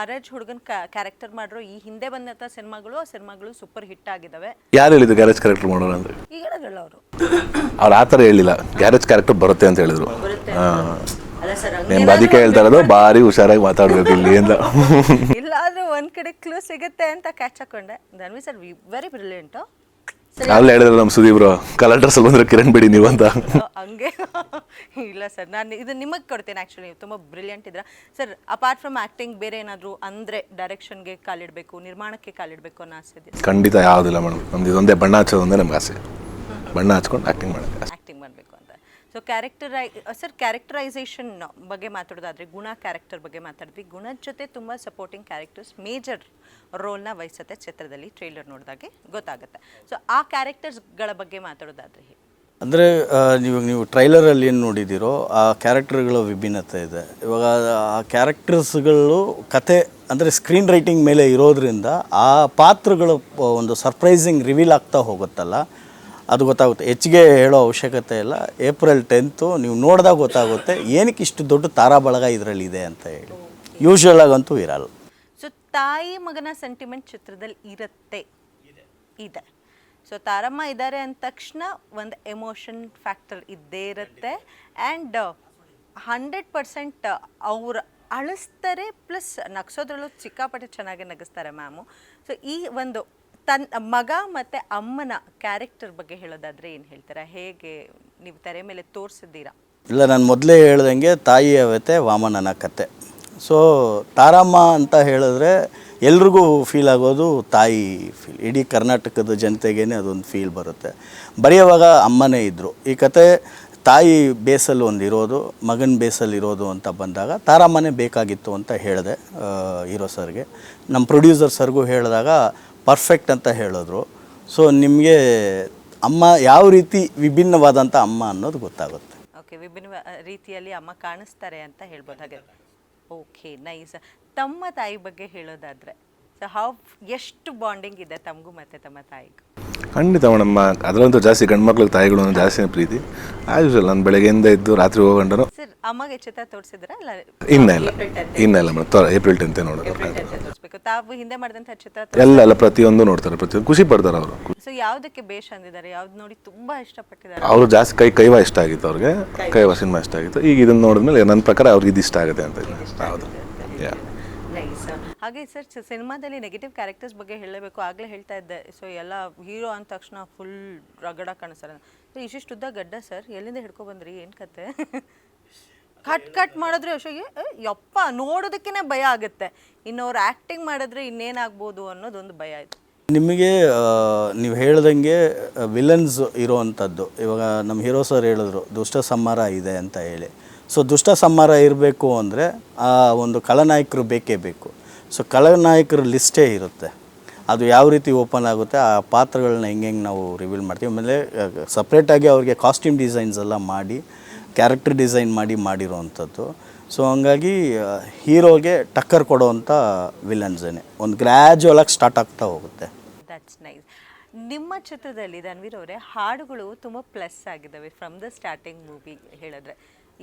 Garage ಹುಡುಗನ್ character ಮಾಡಿರೋ. ಈ ಹಿಂದೆ ಬಂದಂತ ಸಿನಿಮಾಗಳು ಆ ಸಿನಿಮಾಗಳು ಸೂಪರ್ ಹಿಟ್ ಆಗಿದಾವೆ. ಯಾರು ಹೇಳಿದ್ರು ಗ್ಯಾರೇಜ್ ಕ್ಯಾರೆಕ್ಟರ್ ಮಾಡೋಣ ಅಂದ್ರೆ? ಈಗ ಹೇಳೋದಲ್ಲ ಅವರು. ಅವ್ರು ಆ ಥರ ಹೇಳಿಲ್ಲ. ಗ್ಯಾರೇಜ್ ಕ್ಯಾರೆಕ್ಟರ್ ಬರುತ್ತೆ ಅಂತ ಹೇಳಿದ್ರು. ಹಾಂ. ಅಲ್ಲ ಸರ್ నేను ಅದಕ್ಕೆ ಹೇಳ್ತಾ ಇರೋದು ಭಾರಿ ಹುಷಾರಾಗಿ ಮಾತಾಡ್ಬೇಕು ಇಲ್ಲಿ ಅಂತ. ಇಲ್ಲಾದ್ರೂ ಒಂದ್ ಕಡೆ ಕ್ಲೂ ಸಿಗುತ್ತೆ ಅಂತ ಕ್ಯಾಚ್ ಹಾಕೊಂಡೆ. ಧನ್ವಿ ಸರ್ ವೆರಿ ಬ್ರಿಲಿಯಂಟು ಅಲ್ಲೇ ಹೇಳಿದ್ರು ನಮ್ಮ ಸುದೀಪ್ರು ಕಲರ್ ಡ್ರೆಸ್ ಬಂದ್ರೆ ಕಿರಣ್ ಬಿಡಿ ನೀವು ಅಂತ. ಹಂಗೆ? ಇಲ್ಲ ಸರ್ ನಾನು ಇದು ನಿಮಗೆ ಕೊಡ್ತೇನೆ ಆ್ಯಕ್ಚುಲಿ ನೀವು ತುಂಬ ಬ್ರಿಲಿಯಂಟ್ ಇದ್ರ ಸರ್ ಅಪಾರ್ಟ್ ಫ್ರಮ್ ಆ್ಯಕ್ಟಿಂಗ್ ಬೇರೆ ಏನಾದರೂ ಅಂದರೆ ಡೈರೆಕ್ಷನ್ಗೆ ಕಾಲಿಡಬೇಕು ನಿರ್ಮಾಣಕ್ಕೆ ಕಾಲಿಡಬೇಕು ಅನ್ನೋ ಆಸೆ ಇದೆ ಖಂಡಿತ ಯಾವುದಿಲ್ಲ ಮೇಡಮ್ ನಮ್ದು ಇದೊಂದೇ ಬಣ್ಣ ಹಚ್ಚೋದೊಂದೇ ನಮ್ಗೆ ಆಸೆ. ಬಣ್ಣ ಹಚ್ಕೊಂಡು ಆ್ಯಕ್ಟಿಂಗ್ ಮಾಡಿದೆ ಆಸೆ ಆ್ಯಕ್ಟಿಂಗ್ ಮಾಡಬೇಕು ಅಂತ. ಸೊ ಕ್ಯಾರೆಕ್ಟರೈ ಸರ್ ಕ್ಯಾರೆಕ್ಟರೈಸೇಷನ್ ಬಗ್ಗೆ ಮಾತಾಡೋದಾದ್ರೆ ಗುಣ ಕ್ಯಾರೆಕ್ಟರ್ ಬಗ್ಗೆ ಮಾತಾಡಿದ್ವಿ. ಗುಣದ ಜೊತೆ ತುಂಬ ಸಪೋರ್ಟಿಂಗ್ ಕ್ಯಾರೆಕ್ಟರ್ಸ್ ಮೇಜರ್ ರೋಲ್ನ ವಹಿಸುತ್ತೆ ಚಿತ್ರದಲ್ಲಿ ಟ್ರೈಲರ್ ನೋಡಿದಾಗೆ ಗೊತ್ತಾಗುತ್ತೆ. ಸೊ ಆ ಕ್ಯಾರೆಕ್ಟರ್ಸ್ಗಳ ಬಗ್ಗೆ ಮಾತಾಡೋದಾದ್ರೆ ಹೇಗೆ ಅಂದರೆ ನೀವು ನೀವು ಟ್ರೈಲರಲ್ಲಿ ಏನು ನೋಡಿದ್ದೀರೋ ಆ ಕ್ಯಾರೆಕ್ಟರ್ಗಳ ವಿಭಿನ್ನತೆ ಇದೆ. ಇವಾಗ ಆ ಕ್ಯಾರೆಕ್ಟರ್ಸ್ಗಳು ಕತೆ ಅಂದರೆ ಸ್ಕ್ರೀನ್ ರೈಟಿಂಗ್ ಮೇಲೆ ಇರೋದ್ರಿಂದ ಆ ಪಾತ್ರಗಳು ಒಂದು ಸರ್ಪ್ರೈಸಿಂಗ್ ರಿವೀಲ್ ಆಗ್ತಾ ಹೋಗುತ್ತಲ್ಲ ಅದು ಗೊತ್ತಾಗುತ್ತೆ. ಹೆಚ್ಚಿಗೆ ಹೇಳೋ ಅವಶ್ಯಕತೆ ಇಲ್ಲ. ಏಪ್ರಿಲ್ ಟೆಂತು ನೀವು ನೋಡಿದಾಗ ಗೊತ್ತಾಗುತ್ತೆ. ಏನಕ್ಕೆ ಇಷ್ಟು ದೊಡ್ಡ ತಾರಾ ಬಳಗ ಇದರಲ್ಲಿ ಇದೆ ಅಂತ ಹೇಳಿ. ಯೂಶ್ವಲ್ ಆಗಂತೂ ಇರಲ್ಲ. ಸೊ ತಾಯಿ ಮಗನ ಸೆಂಟಿಮೆಂಟ್ ಚಿತ್ರದಲ್ಲಿ ಇರುತ್ತೆ. ಇದೆ. ಸೊ ತಾರಮ್ಮ ಇದ್ದಾರೆ ಅಂದ ತಕ್ಷಣ ಒಂದು ಎಮೋಷನ್ ಫ್ಯಾಕ್ಟರ್ ಇದ್ದೇ ಇರುತ್ತೆ. ಆ್ಯಂಡ್ ಹಂಡ್ರೆಡ್ ಪರ್ಸೆಂಟ್ ಅವರು ಅಳಿಸ್ತಾರೆ ಪ್ಲಸ್ ನಗ್ಸೋದ್ರಲ್ಲೂ ಸಿಕ್ಕಾಪಟ್ಟೆ ಚೆನ್ನಾಗಿ ನಗಿಸ್ತಾರೆ ಮ್ಯಾಮು. ಸೊ ಈ ಒಂದು ತನ್ ಮಗ ಮತ್ತು ಅಮ್ಮನ ಕ್ಯಾರೆಕ್ಟರ್ ಬಗ್ಗೆ ಹೇಳೋದಾದರೆ ಏನು ಹೇಳ್ತೀರಾ? ಹೇಗೆ ನೀವು ತೆರೆ ಮೇಲೆ ತೋರಿಸಿದ್ದೀರಾ? ಇಲ್ಲ, ನಾನು ಮೊದಲೇ ಹೇಳ್ದಂಗೆ ತಾಯಿಯ ವ್ಯತೆ ವಾಮನನ ಕತೆ. ಸೊ ತಾರಮ್ಮ ಅಂತ ಹೇಳಿದ್ರೆ ಎಲ್ರಿಗೂ ಫೀಲ್ ಆಗೋದು ತಾಯಿ ಫೀಲ್ ಇಡೀ ಕರ್ನಾಟಕದ ಜನತೆಗೇನೆ ಅದೊಂದು ಫೀಲ್ ಬರುತ್ತೆ. ಬರೆಯುವಾಗ ಅಮ್ಮನೇ ಇದ್ದರು ಈ ಕತೆ ತಾಯಿ ಬೇಸಲ್ಲಿ ಒಂದು ಇರೋದು, ಮಗನ ಬೇಸಲ್ಲಿ ಇರೋದು ಅಂತ ಬಂದಾಗ ತಾರಮ್ಮನೇ ಬೇಕಾಗಿತ್ತು ಅಂತ ಹೇಳಿದೆ ಹೀರೋ ಸರ್ಗೆ. ನಮ್ಮ ಪ್ರೊಡ್ಯೂಸರ್ ಸರ್ಗೂ ಹೇಳಿದಾಗ ಪರ್ಫೆಕ್ಟ್ ಅಂತ ಹೇಳಿದ್ರು. ಸೊ ನಿಮಗೆ ಅಮ್ಮ ಯಾವ ರೀತಿ ವಿಭಿನ್ನವಾದಂಥ ಅಮ್ಮ ಅನ್ನೋದು ಗೊತ್ತಾಗುತ್ತೆ. ಓಕೆ ವಿಭಿನ್ನ ರೀತಿಯಲ್ಲಿ ಅಮ್ಮ ಕಾಣಿಸ್ತಾರೆ ಅಂತ ಹೇಳ್ಬೋದು ಹಾಗೆ. ಓಕೆ ನೈಸ್ ತಮ್ಮ ತಾಯಿ ಬಗ್ಗೆ ಹೇಳೋದಾದರೆ ಸೊ ಹೌ ಎಷ್ಟು ಬಾಂಡಿಂಗ್ ಇದೆ ತಮಗೂ ಮತ್ತೆ ತಮ್ಮ ತಾಯಿಗೂ? ಖಂಡಿತ ಮೇಡಮ್ ಅದರಂತೂ ಜಾಸ್ತಿ ಗಂಡು ಮಕ್ಳಿಗೆ ತಾಯಿಗಳು ಜಾಸ್ತಿ ಪ್ರೀತಿ? ಆಸ್ ಯೂಶಲ್ ನಾನು ಬೆಳಗ್ಗೆಯಿಂದ ಇದ್ದು ರಾತ್ರಿ ಹೋಗಂಡನು ಸರ್ ಅಮ್ಮಗೆ ಚಿತ್ರ ತೋರಿಸಿದ್ರ ಇಲ್ಲ? ಇನ್ನೂ ಇಲ್ಲ ಇನ್ನೂ ಇಲ್ಲ ಮೇಡಮ್ ಏಪ್ರಿಲ್ ಟೆಂತೆ ನೋಡೋದು. ತಾವು ಹಿಂದೆ ಮಾಡಿದಂತಹ ಚಿತ್ರ ಎಲ್ಲ ಎಲ್ಲ ಪ್ರತಿಯೊಂದು ನೋಡ್ತಾರೆ ಪ್ರತಿಯೊಂದು. ಖುಷಿ ಪಡ್ತಾರೆ ಅವರು. ಸೊ ಯಾವುದಕ್ಕೆ ಬೇಷ್ ಅಂದಿದ್ದಾರೆ? ಯಾವ್ದು ನೋಡಿ ತುಂಬಾ ಇಷ್ಟಪಟ್ಟಿದ್ದಾರೆ. ಅವರು ಜಾಸ್ತಿ ಕೈ ಕೈವ ಇಷ್ಟ ಆಗಿತ್ತು ಅವ್ರಿಗೆ. ಕೈವ ಸಿನಿಮಾ ಇಷ್ಟ ಆಗಿತ್ತು. ಈಗ ಇದನ್ನ ನೋಡಿದ್ಮೇಲೆ ನನ್ನ ಪ್ರಕಾರ ಅವ್ರಿಗೆ ಇದು ಇಷ್ಟ ಆಗುತ್ತೆ ಅಂತ ಹೌದು. ಯಾ ಹಾಗೆ ಸರ್ ಸಿನಿಮಾದಲ್ಲಿ ನೆಗೆಟಿವ್ ಕ್ಯಾರೆಕ್ಟರ್ಸ್ ಬಗ್ಗೆ ಹೇಳಬೇಕು ಆಗಲೇ ಹೇಳ್ತಾ ಇದ್ದೆ. ಸೊ ಎಲ್ಲ ಹೀರೋ ಅಂದ ತಕ್ಷಣ ಫುಲ್ ರಗಡ ಕಾಣಿಸ್ತಾರೆ. ಸೊ ಇಷ್ಟಿಷ್ಟು ಉದ್ದ ಗಡ್ಡ ಸರ್? ಎಲ್ಲಿಂದ ಹಿಡ್ಕೊ ಬಂದ್ರಿ? ಏನು ಕತೆ? ಕಟ್ ಕಟ್ ಮಾಡಿದ್ರೆ ಅಶೋಗೆ ಯಪ್ಪ, ನೋಡೋದಕ್ಕೇನೆ ಭಯ ಆಗುತ್ತೆ. ಇನ್ನವ್ರು ಆ್ಯಕ್ಟಿಂಗ್ ಮಾಡಿದ್ರೆ ಇನ್ನೇನಾಗ್ಬೋದು ಅನ್ನೋದೊಂದು ಭಯ ಇದೆ ನಿಮಗೆ ನೀವು ಹೇಳ್ದಂಗೆ ವಿಲನ್ಸ್ ಇರೋವಂಥದ್ದು. ಇವಾಗ ನಮ್ಮ ಹೀರೋ ಸರ್ ಹೇಳಿದ್ರು, ದುಷ್ಟ ಸಂಹಾರ ಇದೆ ಅಂತ ಹೇಳಿ. ಸೊ ದುಷ್ಟ ಸಂಹಾರ ಇರಬೇಕು ಅಂದರೆ, ಆ ಒಂದು ಖಳನಾಯಕರು ಬೇಕೇ ಬೇಕು. ಸೊ ಖಳನಾಯಕರ ಲಿಸ್ಟೇ ಇರುತ್ತೆ. ಅದು ಯಾವ ರೀತಿ ಓಪನ್ ಆಗುತ್ತೆ, ಆ ಪಾತ್ರಗಳನ್ನ ಹೆಂಗೆ ನಾವು ರಿವೀಲ್ ಮಾಡ್ತೀವಿ. ಆಮೇಲೆ ಸಪ್ರೇಟಾಗಿ ಅವ್ರಿಗೆ ಕಾಸ್ಟ್ಯೂಮ್ ಡಿಸೈನ್ಸ್ ಎಲ್ಲ ಮಾಡಿ ಕ್ಯಾರೆಕ್ಟರ್ ಡಿಸೈನ್ ಮಾಡಿ ಮಾಡಿರೋವಂಥದ್ದು. ಸೊ ಹಂಗಾಗಿ ಹೀರೋಗೆ ಟಕ್ಕರ್ ಕೊಡೋವಂಥ ವಿಲನ್ಸೇನೆ ಒಂದು ಗ್ರ್ಯಾಜುವಲಾಗಿ ಸ್ಟಾರ್ಟ್ ಆಗ್ತಾ ಹೋಗುತ್ತೆ. ದಟ್ಸ್ ನೈಸ್ ನಿಮ್ಮ ಚಿತ್ರದಲ್ಲಿ ಧನ್ವೀರ್ ಅವರೇ, ಹಾಡುಗಳು ತುಂಬ ಪ್ಲಸ್ ಆಗಿದ್ದಾವೆ ಫ್ರಮ್ ದ ಸ್ಟಾರ್ಟಿಂಗ್ ಮೂವಿ ಹೇಳಿದ್ರೆ.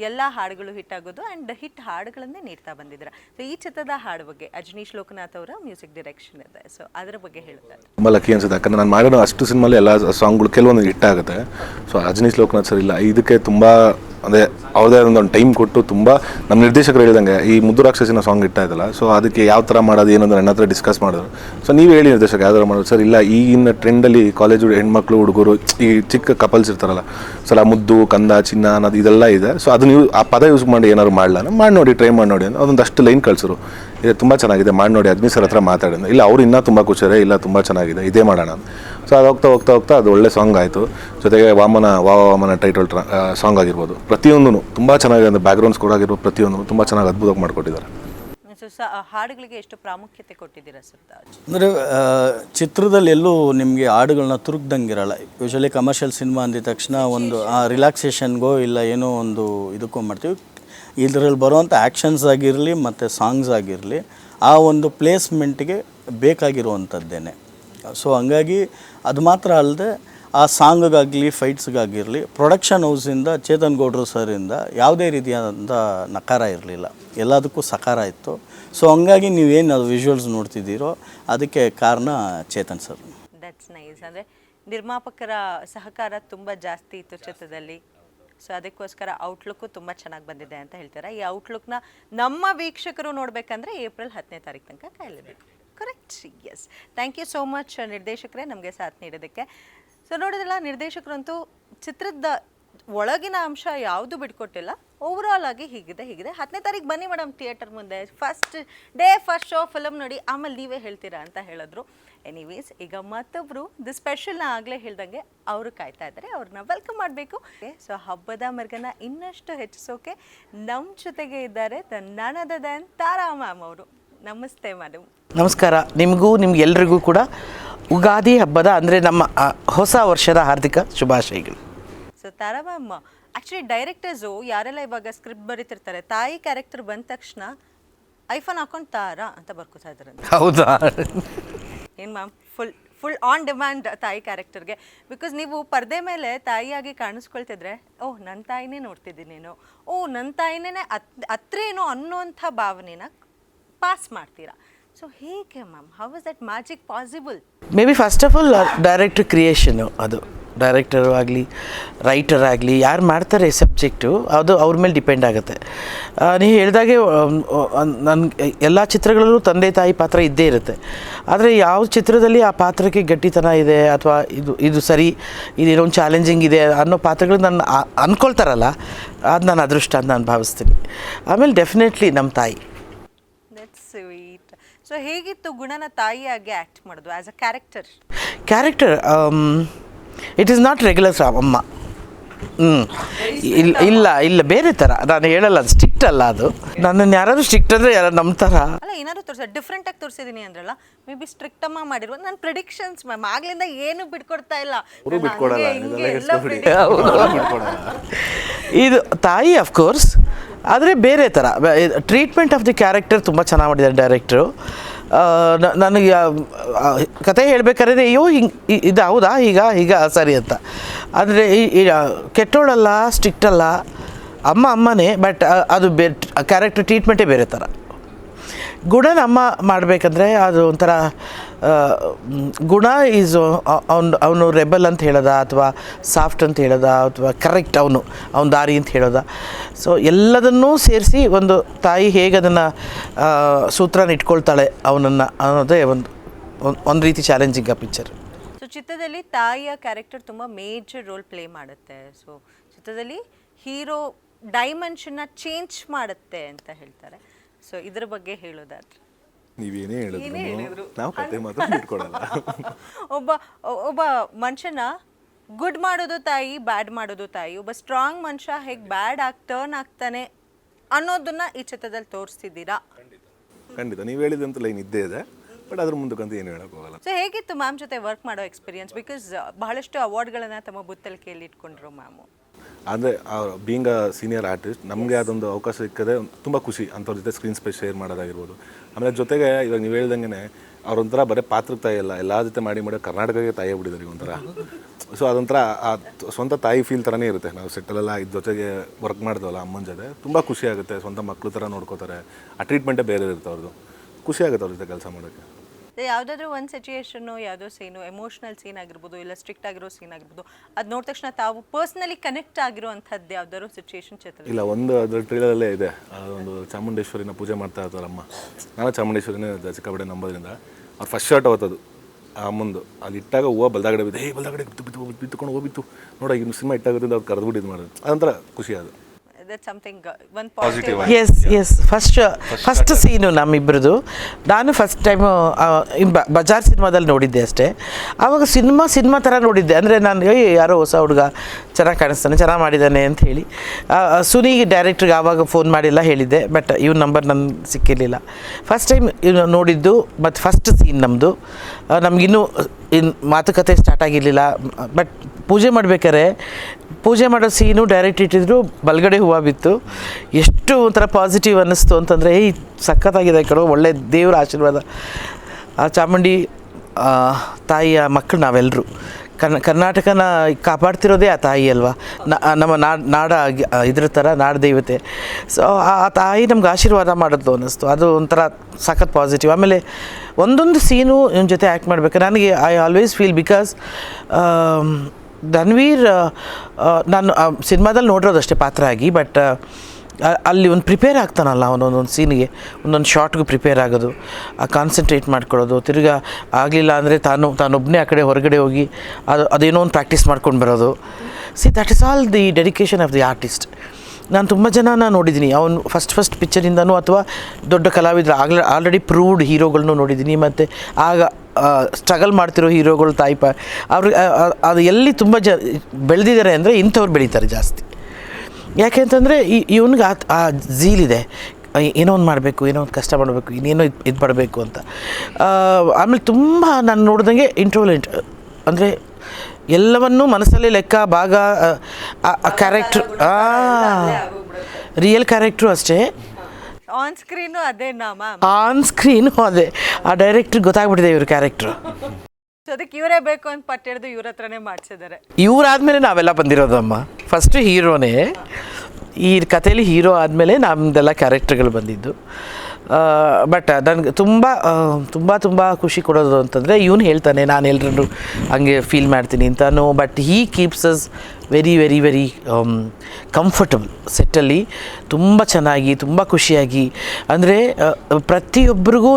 ಎಲ್ಲ ಹಾಡುಗಳು ಹಿಟ್ ಆಗೋದು ಆ್ಯಂಡ್ ಹಿಟ್ ಹಾಡುಗಳನ್ನೇ ನೀಡ್ತಾ ಬಂದಿದ್ದೀರಾ. ಸೊ ಈ ಚಿತ್ರದ ಹಾಡು ಬಗ್ಗೆ ಅಜನೀಶ್ ಲೋಕನಾಥ್ ಅವರ ಮ್ಯೂಸಿಕ್ ಡೈರೆಕ್ಷನ್ ಇದೆ. ಸೊ ಅದರ ಬಗ್ಗೆ ಹೇಳ್ತಾರೆ ತುಂಬ ಲಕ್ಕಿ ಅನ್ಸುತ್ತೆ. ಯಾಕಂದ್ರೆ ನಾನು ಮಾಡಿರೋ ಅಷ್ಟು ಸಿನಿಮಾಲಿ ಎಲ್ಲ ಸಾಂಗ್ಗಳು ಕೆಲವೊಂದು ಹಿಟ್ ಆಗುತ್ತೆ. ಸೊ ಅಜನೀಶ್ ಲೋಕನಾಥ್ ಸರ್ ಇಲ್ಲ. ಇದಕ್ಕೆ ತುಂಬ ಅದೇ ಅವ್ರದೇ ಒಂದು ಟೈಮ್ ಕೊಟ್ಟು ತುಂಬ ನಮ್ಮ ನಿರ್ದೇಶಕರು ಹೇಳಿದಂಗೆ ಈ ಮುದ್ದು ರಾಕ್ಷಸಿನ ಸಾಂಗ್ ಇಟ್ಟಾಯ್ತಲ್ಲ ಸೊ ಅದಕ್ಕೆ ಯಾವ ಥರ ಮಾಡೋದು ಏನಂದ್ರೆ ನನ್ನ ಹತ್ರ ಡಿಸ್ಕಸ್ ಮಾಡಿದ್ರು. ಸೊ ನೀವು ಹೇಳಿ ನಿರ್ದೇಶಕ ಯಾವ ಮಾಡೋದು. ಸರ್ ಇಲ್ಲ, ಈಗಿನ ಟ್ರೆಂಡಲ್ಲಿ ಕಾಲೇಜು ಹೆಣ್ಮಕ್ಳು, ಹುಡುಗರು ಈ ಚಿಕ್ಕ ಕಪಲ್ಸ್ ಇರ್ತಾರಲ್ಲ. ಸಲ ಮುದ್ದು, ಕಂದ, ಚಿನ್ನ ಅನ್ನೋದು ಇದೆಲ್ಲ ಇದೆ. ಸೊ ನೀವು ಆ ಪದ ಯೂಸ್ ಮಾಡಿ ಏನಾದ್ರು ಮಾಡಲ್ಲ ಮಾಡಿ ನೋಡಿ ಟ್ರೈ ಮಾಡಿ ನೋಡಿ ಅದೊಂದಷ್ಟು ಲೈನ್ ಕಳ್ಸರು. ಇದು ತುಂಬ ಚೆನ್ನಾಗಿದೆ, ಮಾಡಿ ನೋಡಿ ಅದ್ಮಿ ಸರ್ ಹತ್ರ ಮಾತಾಡೋಣ ಇಲ್ಲ, ಅವ್ರು ಇನ್ನೂ ತುಂಬ ಖುಷಿಯಾರೆ, ಇಲ್ಲ, ತುಂಬ ಚೆನ್ನಾಗಿದೆ, ಇದೇ ಮಾಡೋಣ ಸೊ ಅದು ಹೋಗ್ತಾ ಹೋಗ್ತಾ ಹೋಗ್ತಾ ಅದು ಒಳ್ಳೆ ಸಾಂಗ್ ಆಯಿತು. ಜೊತೆಗೆ ವಾಮನ, ವಾ, ವಾಮನ ಟೈಟಲ್ ಸಾಂಗ್ ಆಗಿರ್ಬೋದು. ಪ್ರತಿಯೊಂದೂ ತುಂಬ ಚೆನ್ನಾಗಿದೆ ಬ್ಯಾಕ್ಗ್ರೌಂಡ್ಸ್ ಕೂಡ ಆಗಿರ್ಬೋದು ಪ್ರತಿಯೊಂದು ತುಂಬ ಚೆನ್ನಾಗಿ ಅದ್ಭುತವಾಗಿ ಮಾಡಿಕೊಟ್ಟಿದ್ದಾರೆ. ಸೊ ಹಾಡುಗಳಿಗೆ ಎಷ್ಟು ಪ್ರಾಮುಖ್ಯತೆ ಕೊಟ್ಟಿದ್ದೀರಾ ಸರ್ ಅಂದರೆ ಚಿತ್ರದಲ್ಲಿ ಎಲ್ಲೂ ನಿಮಗೆ ಹಾಡುಗಳನ್ನ ತುರುಕ್ದಂಗಿರಲ್ಲ ಯೂಶಲಿ ಕಮರ್ಷಿಯಲ್ ಸಿನಿಮಾ ಅಂದಿದ ತಕ್ಷಣ ಒಂದು ಆ ರಿಲ್ಯಾಕ್ಸೇಷನ್ಗೋ ಇಲ್ಲ ಏನೋ ಒಂದು ಇದಕ್ಕೋ ಮಾಡ್ತೀವಿ. ಇದರಲ್ಲಿ ಬರುವಂಥ ಆ್ಯಕ್ಷನ್ಸ್ ಆಗಿರಲಿ ಮತ್ತು ಸಾಂಗ್ಸ್ ಆಗಿರಲಿ ಆ ಒಂದು ಪ್ಲೇಸ್ಮೆಂಟ್ಗೆ ಬೇಕಾಗಿರುವಂಥದ್ದೇನೆ. ಸೊ ಹಂಗಾಗಿ ಅದು ಮಾತ್ರ ಅಲ್ಲದೆ ಆ ಸಾಂಗ್ಗಾಗಲಿ, ಫೈಟ್ಸ್ಗಾಗಿರಲಿ ಪ್ರೊಡಕ್ಷನ್ ಹೌಸಿಂದ ಚೇತನ್ ಗೌಡ್ರು ಸರಿಂದ ಯಾವುದೇ ರೀತಿಯಾದಂಥ ನಕಾರ ಇರಲಿಲ್ಲ. ಎಲ್ಲದಕ್ಕೂ ಸಕಾರ ಇತ್ತು. ಸೊ ಹಂಗಾಗಿ ನೀವೇನು ಅದು ವಿಜುವಲ್ಸ್ ನೋಡ್ತಿದ್ದೀರೋ ಅದಕ್ಕೆ ಕಾರಣ ಚೇತನ್ ಸರ್. ದಟ್ಸ್ ನೈಸ್ ಅಂದರೆ ನಿರ್ಮಾಪಕರ ಸಹಕಾರ ತುಂಬ ಜಾಸ್ತಿ ಇತ್ತು ಚಿತ್ರದಲ್ಲಿ. ಸೊ ಅದಕ್ಕೋಸ್ಕರ ಔಟ್ಲುಕ್ಕು ತುಂಬ ಚೆನ್ನಾಗಿ ಬಂದಿದೆ ಅಂತ ಹೇಳ್ತಾರೆ? ಈ ಔಟ್ಲುಕ್ನ ನಮ್ಮ ವೀಕ್ಷಕರು ನೋಡಬೇಕಂದ್ರೆ ಏಪ್ರಿಲ್ ಹತ್ತನೇ ತಾರೀಕು ತನಕ ಕಾಯಲೇಬೇಕು. Correct yes thank you so much ನಿರ್ದೇಶಕರೇ. ನಮಗೆ ಸಾಥ್ ನೀಡೋದಕ್ಕೆ. ಸೊ ನೋಡಿದ್ರಲ್ಲ, ನಿರ್ದೇಶಕರಂತೂ ಚಿತ್ರದ ಒಳಗಿನ ಅಂಶ ಯಾವುದು ಬಿಟ್ಕೊಟ್ಟಿಲ್ಲ ಓವರಾಲ್ ಆಗಿ ಹೀಗಿದೆ ಹೀಗಿದೆ. ಹತ್ತನೇ ತಾರೀಕು ಬನ್ನಿ ಮೇಡಮ್ ಥಿಯೇಟರ್ ಮುಂದೆ. First day first show film ನೋಡಿ ಆಮೇಲೆ ನೀವೇ ಹೇಳ್ತೀರಾ ಅಂತ ಹೇಳಿದ್ರು. ಎನಿವೇಸ್ ಈಗ ಮತ್ತೊಬ್ಬರು ದಿ ಸ್ಪೆಷಲ್ನ ಆಗಲೇ ಹೇಳ್ದಂಗೆ ಅವರು ಕಾಯ್ತಾ ಇದ್ದಾರೆ. ಅವ್ರನ್ನ ವೆಲ್ಕಮ್ ಮಾಡಬೇಕು. ಸೊ ಹಬ್ಬದ ಮರ್ಗನ ಇನ್ನಷ್ಟು ಹೆಚ್ಚಿಸೋಕೆ ನಮ್ಮ ಜೊತೆಗೆ ಇದ್ದಾರೆ ದ ನನದ ದನ್ ತಾರಾ ಮ್ಯಾಮ್ ಅವರು. ನಮಸ್ತೆ ಮೇಡಮ್ ನಮಸ್ಕಾರ. ನಿಮಗೂ, ನಿಮ್ಗೆಲ್ರಿಗೂ ಕೂಡ ಉಗಾದಿ ಹಬ್ಬದ ಅಂದರೆ ನಮ್ಮ ಹೊಸ ವರ್ಷದ ಹಾರ್ದಿಕ ಶುಭಾಶಯಗಳು. So Tara ma'am actually directors ಯಾರೆಲ್ಲ ಇವಾಗ ಸ್ಕ್ರಿಪ್ಟ್ ಬರೀತಿರ್ತಾರೆ ತಾಯಿ ಕ್ಯಾರೆಕ್ಟರ್ ಬಂದ ತಕ್ಷಣ ಐಫೋನ್ ಹಾಕೊಂಡು ತಾರಾ ಅಂತ ಬರ್ಕೋತಾ ಇದ್ದಾರೆ ಹೌದಾ? ಏನು ma'am full full on demand ತಾಯಿ ಕ್ಯಾರೆಕ್ಟರ್ಗೆ ಬಿಕಾಸ್ ನೀವು ಪರ್ದೆ ಮೇಲೆ ತಾಯಿಯಾಗಿ ಕಾಣಿಸ್ಕೊಳ್ತಿದ್ರೆ ಓಹ್ ನನ್ನ ತಾಯಿನೇ ನೋಡ್ತಿದ್ದೀನಿ ನೀನು. ಓಹ್ ನನ್ನ ತಾಯಿನೇ ಅತ್ ಅತ್ರೇನೋ ಅನ್ನೋಂಥ ಭಾವನೆನ ಪಾಸ್ ಮಾಡ್ತೀರಾ. ಸೊ ಹೇಗೆ ma'am how is that magic possible may be first of all director creation ಅದು. ಡೈರೆಕ್ಟರು ಆಗಲಿ ರೈಟರ್ ಆಗಲಿ, ಯಾರು ಮಾಡ್ತಾರೆ ಸಬ್ಜೆಕ್ಟು ಅದು ಅವ್ರ ಮೇಲೆ ಡಿಪೆಂಡ್ ಆಗುತ್ತೆ. ನೀವು ಹೇಳಿದಾಗೆ ನನ್ನ ಎಲ್ಲ ಚಿತ್ರಗಳಲ್ಲೂ ತಂದೆ ತಾಯಿ ಪಾತ್ರ ಇದ್ದೇ ಇರುತ್ತೆ. ಆದರೆ ಯಾವ ಚಿತ್ರದಲ್ಲಿ ಆ ಪಾತ್ರಕ್ಕೆ ಗಟ್ಟಿತನ ಇದೆ, ಅಥವಾ ಇದು ಇದು ಸರಿ, ಇದೇನೋ ಒಂದು ಚಾಲೆಂಜಿಂಗ್ ಇದೆ ಅನ್ನೋ ಪಾತ್ರಗಳು ನನ್ನ ಅಂದ್ಕೊಳ್ತಾರಲ್ಲ ಅದು ನಾನು ಅದೃಷ್ಟ ಅಂತ ನಾನು ಭಾವಿಸ್ತೀನಿ. ಆಮೇಲೆ ಡೆಫಿನೆಟ್ಲಿ ನಮ್ಮ ತಾಯಿ. ಸೊ ಹೇಗಿತ್ತು ಗುಣನ ತಾಯಿಯಾಗಿ ಆ್ಯಕ್ಟ್ ಮಾಡೋದು as a character character it is not regular ಅಮ್ಮ. ಹ್ಞೂ ಇಲ್ಲ ಇಲ್ಲ ಇಲ್ಲ ಬೇರೆ ಥರ ನಾನು ಹೇಳಲ್ಲ ಅದು ಸ್ಟ್ರಿಕ್ಟ್ ಅಲ್ಲ ಅದು. ನನ್ನನ್ನು ಯಾರಾದರೂ ಸ್ಟ್ರಿಕ್ಟ್ ಅಂದರೆ ಯಾರು ನಂಬ್ತಾರ? ಅಲ್ಲ ಏನಾದ್ರು ತೋರಿಸ ಡಿಫ್ರೆಂಟ್ ಆಗಿ ತೋರಿಸಿದೀನಿ ಅಂದ್ರಲ್ಲ ಮೇ ಬಿ ಸ್ಟ್ರಿಕ್ಟ್ ಅಮ್ಮ ಮಾಡಿರುವ ನನ್ನ ಪ್ರಿಡಿಕ್ಷನ್ಸ್ ಮ್ಯಾಮ್ ಆಗ್ಲಿಂದ ಏನು ಬಿಟ್ಕೊಡ್ತಾ ಇಲ್ಲ. ನಾನು ಬಿಟ್ಕೊಡಲ್ಲ, ಹಂಗೆ, ಹಿಂಗೆ ಇದೆಲ್ಲ ಎಲ್ಲ predict- ಇದು ತಾಯಿ ಅಫ್ಕೋರ್ಸ್ ಆದರೆ ಬೇರೆ ಥರ ಟ್ರೀಟ್ಮೆಂಟ್ ಆಫ್ ದಿ ಕ್ಯಾರೆಕ್ಟರ್ ತುಂಬ ಚೆನ್ನಾಗಿ ಮಾಡಿದ್ದಾರೆ ಡೈರೆಕ್ಟ್ರು ನನಗೆ ಕತೆ ಹೇಳ್ಬೇಕಾದ್ರೆ, ಅಯ್ಯೋ, ಹಿಂಗೆ ಇದು ಹೌದಾ ಈಗ ಈಗ ಸರಿ ಅಂತ. ಅಂದರೆ ಈ ಕೆಟ್ಟೋಳಲ್ಲ ಸ್ಟ್ರಿಕ್ಟ್ ಅಲ್ಲ ಅಮ್ಮ ಅಮ್ಮನೇ, ಬಟ್ ಅದು ಬೇ ಕ್ಯಾರೆಕ್ಟರ್ ಟ್ರೀಟ್ಮೆಂಟೇ ಬೇರೆ ಥರ ಗುಣನ ಅಮ್ಮ ಮಾಡಬೇಕಂದ್ರೆ, ಅದು ಒಂಥರ ಗುಣ ಈಸ್ ಅವನು ಅವನು ರೆಬಲ್ ಅಂತ ಹೇಳೋದ ಅಥವಾ ಸಾಫ್ಟ್ ಅಂತ ಹೇಳೋದ ಅಥವಾ ಕರೆಕ್ಟ್ ಅವನು ಅವನ ದಾರಿ ಅಂತ ಹೇಳೋದ? ಸೊ ಎಲ್ಲದನ್ನೂ ಸೇರಿಸಿ ಒಂದು ತಾಯಿ ಹೇಗೆ ಅದನ್ನು ಸೂತ್ರನ ಇಟ್ಕೊಳ್ತಾಳೆ ಅವನನ್ನು ಅನ್ನೋದೇ ಒಂದು ಒಂದ್- ಒಂದು ರೀತಿ ಚಾಲೆಂಜಿಂಗ್ ಆ ಪಿಕ್ಚರ್ ಸೊ ಚಿತ್ರದಲ್ಲಿ ತಾಯಿಯ ಕ್ಯಾರೆಕ್ಟರ್ ತುಂಬ ಮೇಜರ್ ರೋಲ್ ಪ್ಲೇ ಮಾಡುತ್ತೆ. ಸೊ ಚಿತ್ರದಲ್ಲಿ ಹೀರೋ ಡೈಮೆನ್ಷನ್ನ ಚೇಂಜ್ ಮಾಡುತ್ತೆ ಅಂತ ಹೇಳ್ತಾರೆ. ಸೊ ಇದ್ರ ಬಗ್ಗೆ ಹೇಳೋದಾದ್ರೆ. ನೀವೇನೇ ಏನೇ ಹೇಳಿದ್ರು. ನಾವು ಕತೆ ಮಾತ್ರ ಬಿಟ್ಕೊಡಲ್ಲ. ಒಬ್ಬ ಒಬ್ಬ ಮನುಷ್ಯನ ಗುಡ್ ಮಾಡೋದು ತಾಯಿ ಬ್ಯಾಡ್ ಮಾಡೋದು ತಾಯಿ. ಒಬ್ಬ ಸ್ಟ್ರಾಂಗ್ ಮನುಷ್ಯ ಹೇಗೆ ಬ್ಯಾಡ್ ಆಗಿ ಟರ್ನ್ ಆಗ್ತಾನೆ ಅನ್ನೋದನ್ನ ಈ ಚಿತ್ರದಲ್ಲಿ ತೋರಿಸ್ತಿದ್ದೀರಾ? ಖಂಡಿತ. ನೀವು ಹೇಳಿದಂತ ಲೈನ್ ಇದ್ದೇ ಇದೆ. ಬಟ್ ಅದ್ರ ಮುಂದಕ್ಕಂತ ಏನು ಹೇಳಕ್ ಹೋಗಲ್ಲ. ಸೊ ಹೇಗಿತ್ತು ಮ್ಯಾಮ್ ಜೊತೆ ವರ್ಕ್ ಮಾಡೋ ಎಕ್ಸ್ಪೀರಿಯನ್ಸ್ ಬಿಕಾಸ್ ಬಹಳಷ್ಟು ಅವಾರ್ಡ್ಗಳನ್ನ ತಮ್ಮ ಬುತ್ತಲಿಕೆಯಲ್ಲಿ ಇಟ್ಕೊಂಡ್ರು ಮ್ಯಾಮು ಅಂದರೆ ಬೀಂಗ್ ಅ ಸೀನಿಯರ್ ಆರ್ಟಿಸ್ಟ್ ನಮಗೆ ಅದೊಂದು ಅವಕಾಶ ಸಿಕ್ಕದೆ ತುಂಬ ಖುಷಿ. ಅಂಥವ್ರ ಜೊತೆ ಸ್ಕ್ರೀನ್ ಸ್ಪೇಸ್ ಶೇರ್ ಮಾಡೋದಾಗಿರ್ಬೋದು. ಆಮೇಲೆ ಜೊತೆಗೆ ಇವಾಗ ನೀವು ಹೇಳ್ದಂಗೆ ಅವ್ರೊಂಥರ ಬರೀ ಪಾತ್ರಕ್ಕೆ ತಾಯಿ ಅಲ್ಲ ಎಲ್ಲ ಜೊತೆ ಮಾಡಿ ಮಾಡಿ ಕರ್ನಾಟಕಕ್ಕೆ ತಾಯಿ ಬಿಟ್ಟಿದ್ದಾರೆ ಒಂಥರ ಸೊ ಅದೊಂಥರ ಆ ಸ್ವಂತ ತಾಯಿ ಫೀಲ್ ಥರನೇ ಇರುತ್ತೆ. ನಾವು ಸೆಟ್ಟಲೆಲ್ಲ ಇದ್ ಜೊತೆಗೆ ವರ್ಕ್ ಮಾಡಿದ್ವಲ್ಲ ಅಮ್ಮನ ಜೊತೆ ತುಂಬ ಖುಷಿ ಆಗುತ್ತೆ. ಸ್ವಂತ ಮಕ್ಕಳು ಥರ ನೋಡ್ಕೋತಾರೆ. ಆ ಟ್ರೀಟ್ಮೆಂಟೇ ಬೇರೆ ಇರುತ್ತೆ ಅವ್ರದ್ದು ಖುಷಿ ಆಗುತ್ತೆ ಅವ್ರ ಜೊತೆ ಕೆಲಸ ಮಾಡೋಕ್ಕೆ. ಯಾವುದಾದ್ರೂ ಒಂದು ಸಿಚುಯೇಷನ್ನು ಯಾವುದೋ ಸೀನು ಎಮೋಷ್ನಲ್ ಸೀನ್ ಆಗಿರ್ಬೋದು ಇಲ್ಲ ಸ್ಟ್ರಿಕ್ಟ್ ಆಗಿರೋ ಸೀನ್ ಆಗಿರ್ಬೋದು ಅದು ನೋಡಿದ ತಕ್ಷಣ ತಾವು ಪರ್ಸ್ನಲಿ ಕನೆಕ್ಟ್ ಆಗಿರುವಂಥದ್ದು ಯಾವ್ದಾದ್ರು ಸಿಚುಯೇಷನ್ ಚಿತ್ರ ಇಲ್ಲ ಒಂದು ಅದ್ರ ಟ್ರೀಲಲ್ಲೇ ಇದೆ. ಒಂದು ಚಾಮುಂಡೇಶ್ವರಿನ ಪೂಜೆ ಮಾಡ್ತಾ ಇರ್ತಾರಮ್ಮ. ನಾನು ಚಾಮುಂಡೇಶ್ವರಿನೇ ಚಿಕ್ಕಬಡೆ ನಂಬೋದ್ರಿಂದ ಅವ್ರು ಫಸ್ಟ್ ಶಾರ್ಟ್ ಅವತ್ತದು ಆ ಮುಂದೆ. ಅಲ್ಲಿ ಇಟ್ಟಾಗ ಹೂವು ಬಲ್ದಾಗಡೆ ಬಿದ್ದು ಹೇ ಬಲ್ದಾಗಡೆ ಬಿತ್ತು ಬಿತ್ತು ಬಿತ್ತು ಬಿತ್ತುಕೊಂಡು ಹೋಗಿತ್ತು ನೋಡ ಇನ್ನು ಸಿನಿಮಾ ಇಟ್ಟಾಗುತ್ತೆ ಅವ್ರು ಕರೆದ್ಬಿಟ್ಟು ಇದು ಮಾಡೋದು ಅದೊಂಥರ ಖುಷಿ ಅದು that something one positive yes yes first first scene ನಮ್ಮಿಬ್ಬರದು ನಾನು ಫಸ್ಟ್ ಟೈಮು ಬಜಾರ್ ಸಿನಿಮಾದಲ್ಲಿ ನೋಡಿದ್ದೆ ಅಷ್ಟೇ. ಆವಾಗ ಸಿನಿಮಾ ಸಿನಿಮಾ ಥರ ನೋಡಿದ್ದೆ. ಅಂದರೆ ನಾನು ಏಯ್ ಯಾರೋ ಹೊಸ ಹುಡುಗ ಚೆನ್ನಾಗಿ ಕಾಣಿಸ್ತಾನೆ ಚೆನ್ನಾಗಿ ಮಾಡಿದ್ದಾನೆ ಅಂತ ಹೇಳಿ. ಸುನಿ ಡೈರೆಕ್ಟ್ರಿಗೆ ಆವಾಗ ಫೋನ್ ಮಾಡಿಲ್ಲ ಹೇಳಿದ್ದೆ. ಬಟ್ ಇವ್ನ ನಂಬರ್ ನನ್ನ ಸಿಕ್ಕಿರಲಿಲ್ಲ. ಫಸ್ಟ್ ಟೈಮ್ ಇವ್ ನೋಡಿದ್ದು ಮತ್ತು ಫಸ್ಟ್ ಸೀನ್ ನಮ್ಮದು ನಮಗಿನ್ನೂ ಇನ್ನು ಮಾತುಕತೆ ಸ್ಟಾರ್ಟ್ ಆಗಿರಲಿಲ್ಲ. ಬಟ್ ಪೂಜೆ ಮಾಡಬೇಕಾರೆ ಪೂಜೆ ಮಾಡೋ ಸೀನು ಡೈರೆಕ್ಟ್ ಇಟ್ಟಿದ್ರು ಬಲಗಡೆ ಹೂವು ಬಿತ್ತು. ಎಷ್ಟು ಒಂಥರ ಪಾಸಿಟಿವ್ ಅನ್ನಿಸ್ತು ಅಂತಂದರೆ, ಏಯ್, ಸಖತ್ತಾಗಿದೆ ಕಡೆ ಒಳ್ಳೆ ದೇವರ ಆಶೀರ್ವಾದ. ಆ ಚಾಮುಂಡಿ ತಾಯಿಯ ಮಕ್ಕಳು ನಾವೆಲ್ಲರೂ ಕರ್ನ, ಕರ್ನಾಟಕನ ಕಾಪಾಡ್ತಿರೋದೇ ಆ ತಾಯಿ ಅಲ್ವಾ? ನಮ್ಮ ನಾಡ್, ನಾಡ ಇದ್ರ ಥರ ನಾಡ ದೇವತೆ. ಸೊ ಆ ತಾಯಿ ನಮ್ಗೆ ಆಶೀರ್ವಾದ ಮಾಡೋದು ಅನ್ನಿಸ್ತು. ಅದು ಒಂಥರ ಸಖತ್ ಪಾಸಿಟಿವ್ ಆಮೇಲೆ ಒಂದೊಂದು ಸೀನು ನಿಮ್ಮ ಜೊತೆ ಆ್ಯಕ್ಟ್ ಮಾಡಬೇಕು. ನನಗೆ I always feel because Dhanveer ನಾನು ಸಿನಿಮಾದಲ್ಲಿ ನೋಡಿರೋದು ಅಷ್ಟೇ ಪಾತ್ರ ಆಗಿ ಬಟ್ ಅಲ್ಲಿ ಒಂದು ಪ್ರಿಪೇರ್ ಆಗ್ತಾನಲ್ಲ ಅವನೊಂದೊಂದು ಸೀನಿಗೆ ಒಂದೊಂದು ಶಾರ್ಟ್ಗೂ ಪ್ರಿಪೇರ್ ಆಗೋದು, ಆ ಕಾನ್ಸಂಟ್ರೇಟ್ ಮಾಡ್ಕೊಳ್ಳೋದು, ತಿರ್ಗಾ ಆಗಲಿಲ್ಲ ಅಂದರೆ ತಾನು ತಾನೊಬ್ಬನೇ ಆ ಕಡೆ ಹೊರಗಡೆ ಹೋಗಿ ಅದು, ಅದೇನೋ ಒಂದು ಪ್ರಾಕ್ಟೀಸ್ ಮಾಡ್ಕೊಂಡು ಬರೋದು. See that is all the dedication of the artist ನಾನು ತುಂಬ ಜನನ ನೋಡಿದ್ದೀನಿ. ಅವನು ಫಸ್ಟ್ ಫಸ್ಟ್ ಪಿಕ್ಚರಿಂದನೂ ಅಥವಾ ದೊಡ್ಡ ಕಲಾವಿದರು ಆಗಲೇ ಆಲ್ರೆಡಿ ಪ್ರೂವ್ಡ್ ಹೀರೋಗಳನ್ನೂ ನೋಡಿದ್ದೀನಿ. ಮತ್ತು ಆಗ ಸ್ಟ್ರಗಲ್ ಮಾಡ್ತಿರೋ ಹೀರೋಗಳು ತಾಯಿ ಪಾ ಅವ್ರಿಗೆ ಅದು ಎಲ್ಲಿ ತುಂಬ ಜ, ಬೆಳೆದಿದ್ದಾರೆ ಅಂದರೆ ಇಂಥವ್ರು ಬೆಳೀತಾರೆ ಜಾಸ್ತಿ. ಯಾಕೆ ಅಂತಂದರೆ ಇವನಿಗೆ ಆ ಆ ಝೀಲಿದೆ ಏನೋ ಒಂದು ಮಾಡಬೇಕು ಏನೋ ಒಂದು ಕಷ್ಟ ಮಾಡಬೇಕು ಇನ್ನೇನೋ ಇದು ಇದು ಪಡಬೇಕು ಅಂತ. ಆ, ಆಮೇಲೆ ತುಂಬ ನಾನು ನೋಡಿದಂಗೆ ಇಂಟ್ರೋಲೆಂಟ್ ಅಂದರೆ ಎಲ್ಲವನ್ನೂ ಮನಸ್ಸಲ್ಲಿ ಲೆಕ್ಕ ಭಾಗ ಕ್ಯಾರೆಕ್ಟ್ರ್ ರಿಯಲ್ ಕ್ಯಾರೆಕ್ಟ್ರು ಅಷ್ಟೇ. ಆನ್ ಸ್ಕ್ರೀನು ಅದೇ ಆನ್ ಸ್ಕ್ರೀನು ಅದೇ. ಆ ಡೈರೆಕ್ಟ್ರಿಗೆ ಗೊತ್ತಾಗ್ಬಿಟ್ಟಿದೆ ಇವ್ರ ಕ್ಯಾರೆಕ್ಟ್ರು ಸೊ ಅದಕ್ಕೆ ಇವರೇ ಬೇಕು ಅಂತ ಪಟ್ಟು ಹಿಡಿದು ಇವ್ರ ಹತ್ರನೇ ಮಾಡಿಸಿದ್ದಾರೆ. ಇವರಾದ್ಮೇಲೆ ನಾವೆಲ್ಲ ಬಂದಿರೋದಮ್ಮ. ಫಸ್ಟ್ ಹೀರೋನೇ ಈ ಕಥೆಯಲ್ಲಿ ಹೀರೋ ಆದಮೇಲೆ ನಮ್ಮದೆಲ್ಲ ಕ್ಯಾರೆಕ್ಟರ್ಗಳು ಬಂದಿದ್ದು. ಬಟ್ ನನಗೆ ತುಂಬ ತುಂಬ ತುಂಬ ಖುಷಿ ಕೊಡೋದು ಅಂತಂದರೆ ಇವನು ಹೇಳ್ತಾನೆ, ನಾನು ಎಲ್ಲರೂ ಹಂಗೆ ಫೀಲ್ ಮಾಡ್ತೀನಿ ಅಂತಾನು but he keeps us very very very comfortable ಸೆಟ್ಟಲ್ಲಿ ತುಂಬ ಚೆನ್ನಾಗಿ, ತುಂಬ ಖುಷಿಯಾಗಿ. ಅಂದರೆ ಪ್ರತಿಯೊಬ್ಬರಿಗೂ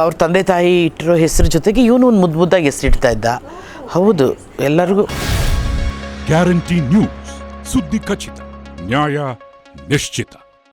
ಅವ್ರ ತಂದೆ ತಾಯಿ ಇಟ್ಟಿರೋ ಹೆಸರು ಜೊತೆಗೆ ಇವನು ಒಂದು ಮುದ್ದು ಮುದ್ದಾಗಿ ಹೆಸರಿಡ್ತಾ ಇದ್ದ. ಹೌದು, ಎಲ್ಲರಿಗೂ. ಗ್ಯಾರಂಟಿ ನ್ಯೂಸ್ ಸುದ್ದಿ ಖಚಿತ ನ್ಯಾಯ ನಿಶ್ಚಿತ